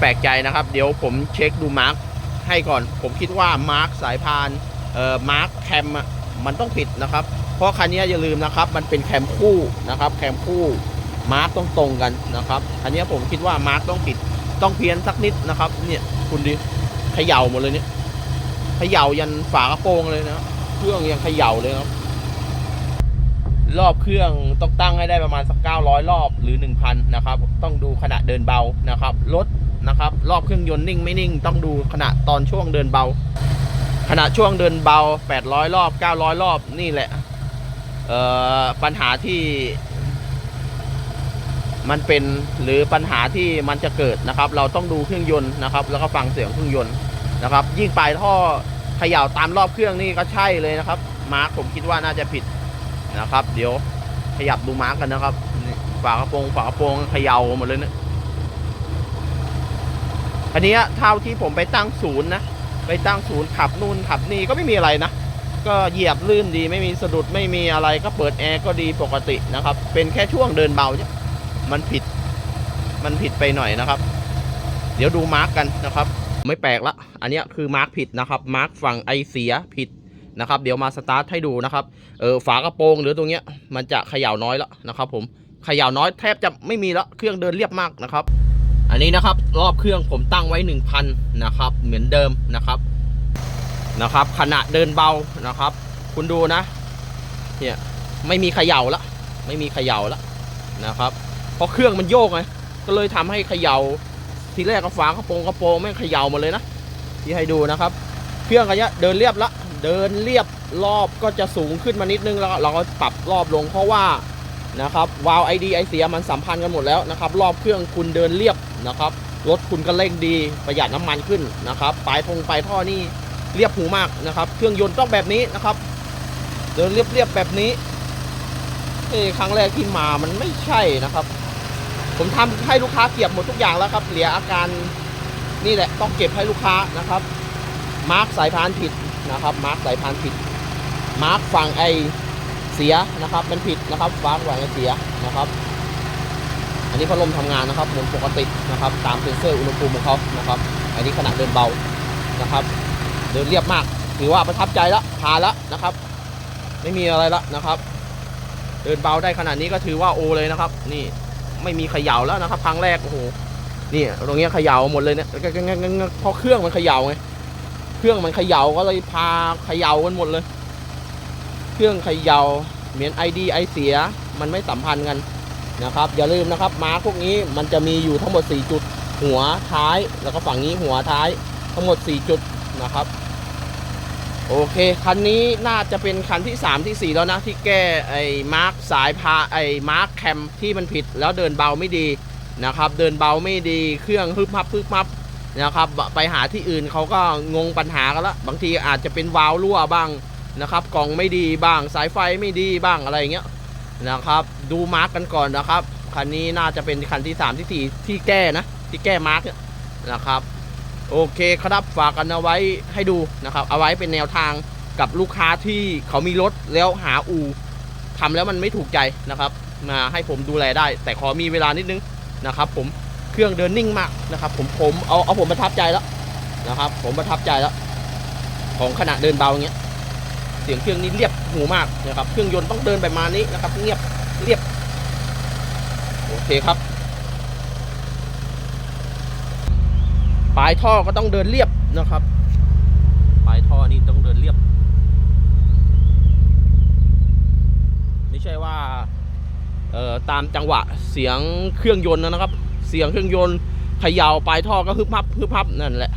แปลกใจนะครับ เดี๋ยวผมเช็คดูมาร์กให้ก่อน ผมคิดว่ามาร์กสายพานเอ่อมาร์กแคมมันต้องผิดนะครับ เพราะคันนี้อย่าลืมนะครับ มันเป็นแคมคู่นะครับแคมคู่มาร์กต้องตรงกันนะครับคันนี้ผมคิดว่ามาร์กต้องผิดต้องเพี้ยนสักนิดนะครับเนี่ยคุณดิเขย่าหมดเลยเนี่ยเขย่ายันฝากระโปรงเลยนะเครื่องยังเขย่าเลยครับรอบเครื่องต้องตั้งให้ได้ประมาณสัก900 รอบหรือ 1,000 นะครับ ต้องดูขณะเดินเบานะครับ รถ นะครับ รอบเครื่องยนต์นิ่งไม่นิ่ง ต้องดูขณะตอนช่วงเดินเบา ขณะช่วงเดินเบา 800 รอบ 900 รอบนี่แหละปัญหาที่มันเป็นหรือปัญหาที่มันจะเกิดนะครับ เราต้องดูเครื่องยนต์นะครับ แล้วก็ฟังเสียงเครื่องยนต์นะครับ ยิ่งปลายท่อเขย่าตามรอบเครื่องนี่ก็ใช่เลยนะครับ มาร์คผมคิดว่าน่าจะผิดนะครับ เดี๋ยวขยับดูมาร์กกันนะครับ ฝากระโปรงฝากระโปรงเขย่าหมดเลยเนี่ย อันนี้เท่าที่ผมไปตั้งศูนย์นะไปตั้งศูนย์ขับนู่นขับนี่ก็ไม่มีอะไรนะ ก็เหยียบลื่นดีไม่มีสะดุดไม่มีอะไรก็เปิดแอร์ก็ดีปกตินะครับ เป็นแค่ช่วงเดินเบาเนี่ยมันผิดมันผิดไปหน่อยนะครับ เดี๋ยวดูมาร์กกันนะครับ ไม่แปลกละ อันนี้คือมาร์กผิดนะครับมาร์กฝั่งไอเสียผิดนะครับ เดี๋ยวมาสตาร์ทให้ดูนะครับเออฝากระโปรงหรือตรงเนี้ยมันจะเขย่าน้อยแล้วนะครับ ผมเขย่าน้อยแทบจะไม่มีแล้วเครื่องเดินเรียบมากนะครับ อันนี้นะครับรอบเครื่องผมตั้งไว้ 1,000 นะครับ เหมือนเดิมนะครับนะครับ ขณะเดินเบานะครับ คุณดูนะเนี่ยไม่มีเขย่าละไม่มีเขย่าละนะครับเพราะเครื่องมันโยกไงก็เลยทำให้เขย่าทีแรกก็ฝากระโปรงกระโปรงไม่งเขย่าหมดเลยนะที่ให้ดูนะครับ เครื่องกันเนี้เดินเรียบละเดินเรียบรอบก็จะสูงขึ้นมานิดนึงแล้วเราก็ปรับรอบลงเพราะว่านะครับวาล์วไอดีไอเสียมันสัมพันธ์กันหมดแล้วนะครับ รอบเครื่องคุณเดินเรียบ นะครับรถคุณก็เร่งดีประหยัดน้ำมันขึ้นนะครับปลายทงปลายท่อนี่เรียบหูมากนะครับ เครื่องยนต์ต้องแบบนี้นะครับ เดินเรียบๆแบบนี้เอ้ครั้งแรกที่มามันไม่ใช่นะครับ ผมทำให้ลูกค้าเก็บหมดทุกอย่างแล้วครับ เหลืออาการนี่แหละต้องเก็บให้ลูกค้านะครับ มาร์กสายพานผิดนะครับ มาร์กสายพานผิด มาร์กฝั่งไอเสียนะครับ มันผิดนะครับฝั่งฝั่งไอเสียนะครับ อันนี้พัดลมทำงานนะครับหมุนปกตินะครับตามเซ็นเซอร์อุณหภูมิของเขานะครับ อันนี้ขนาดเดินเบานะครับ เดินเรียบมากถือว่าประทับใจแล้วผ่านแล้วนะครับ ไม่มีอะไรแล้วนะครับ เดินเบาได้ขนาดนี้ก็ถือว่าโอเลยนะครับ นี่ไม่มีเขย่าแล้วนะครับครั้งแรกโอ้โหนี่ตรงเนี้ยเขย่าหมดเลยเนี่ยเพราะเครื่องมันเขย่าไงเครื่องมันเขย่าก็เลยพาเขย่ากันหมดเลย เครื่องเขย่าเหมือนไอดีไอเสียมันไม่สัมพันธ์กัน นะครับ อย่าลืมนะครับมารพวกนี้มันจะมีอยู่ทั้งหมด 4 จุด หัวท้าย แล้วก็ฝั่งนี้หัวท้ายทั้งหมด 4 จุดนะครับ โอเค คันนี้น่าจะเป็นคันที่ 3 ที่ 4 แล้วนะ ที่แก้ไอ้มาร์คสายพาไอ้มาร์คแคมที่มันผิดแล้วเดินเบาไม่ดีนะครับ เดินเบาไม่ดีเครื่องฮึบพับฮึบพับนะครับ ไปหาที่อื่นเขาก็งงปัญหากันละบางทีอาจจะเป็นวาล์วรั่วบ้างนะครับกล่องไม่ดีบ้างสายไฟไม่ดีบ้างอะไรอย่างเงี้ย นะครับ ดูมาร์กกันก่อนนะครับคันนี้น่าจะเป็นคันที่ 3 ที่ 4 ที่แก้นะ ที่แก้มาร์กเนี่ยนะครับ โอเคครับฝากกันเอาไว้ให้ดูนะครับ เอาไว้เป็นแนวทางกับลูกค้าที่เขามีรถแล้วหาอู่ทำแล้วมันไม่ถูกใจนะครับ มาให้ผมดูแลได้ แต่ขอมีเวลานิดนึงนะครับ ผมเครื่องเดินนิ่งมากนะครับ ผมผมเอาเอาผมประทับใจแล้วนะครับ ผมประทับใจแล้ว ของขณะเดินเบาอย่างเงี้ย สียงเครื่องนี้เรียบหูมากนะครับ เครื่องยนต์ต้องเดินแบบมานี้นะครับ เงียบเรียบ โอเคครับ ปลายท่อก็ต้องเดินเรียบนะครับ ปลายท่อนี่ต้องเดินเรียบ ไม่ใช่ว่าเอ่อตามจังหวะเสียงเครื่องยนต์นะครับ เสียงเครื่องยนต์เขย่าปลายท่อก็ฮึบพับฮึบพับนั่นแหละ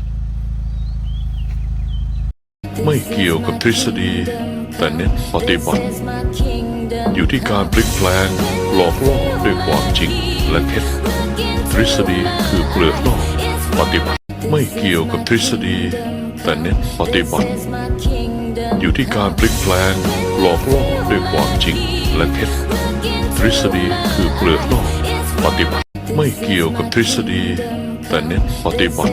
ไม่เกี่ยวกับทฤษฎี แต่เน้นปฏิบัติ อยู่ที่การพลิกแปลงหลอกล่อด้วยความจริงและเท็จทฤษฎีคือเปลือกนอกปฏิบัติ ไม่เกี่ยวกับทฤษฎี แต่เน้นปฏิบัติ อยู่ที่การพลิกแปลงหลอกล่อด้วยความจริงและเท็จทฤษฎีคือเปลือกนอกปฏิบัติ ไม่เกี่ยวกับทฤษฎี แต่เน้นปฏิบัติ